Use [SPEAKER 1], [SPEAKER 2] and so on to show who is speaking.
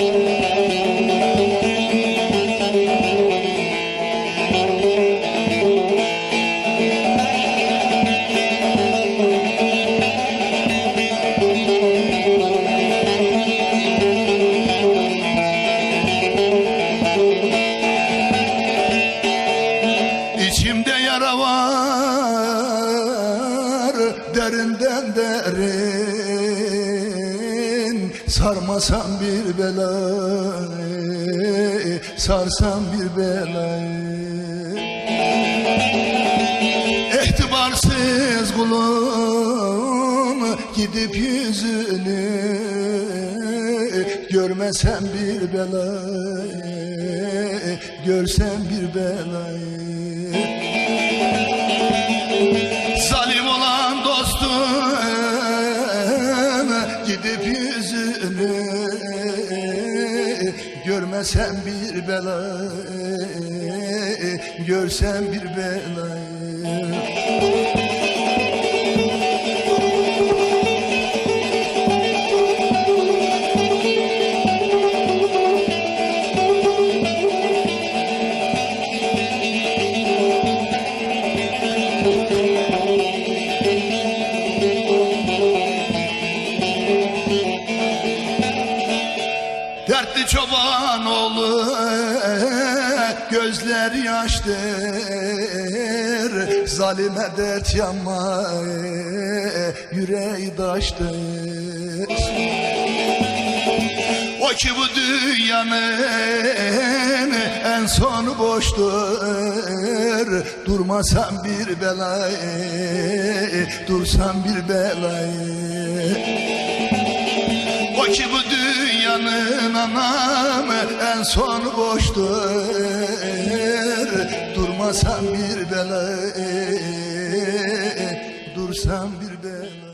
[SPEAKER 1] İçimde yara derinden derin Sarmasam bir belayı sarsam bir belayı. İhtibarsız kulum gidip yüzünü Görmesem bir belayı görsem bir belayı. Zalim olan dostum gidip yüzünü Görmesem bir belayı görsem bir belayı Dertli çoban oğlu gözler yaştır Zalime dert yanma yüreği taştır O ki bu dünyanın en sonu boştur. Durmasam bir belayı, dursam bir belayı. O ki bu dünyanın anam en son boştur. Durmasam bir bela Dursam bir bela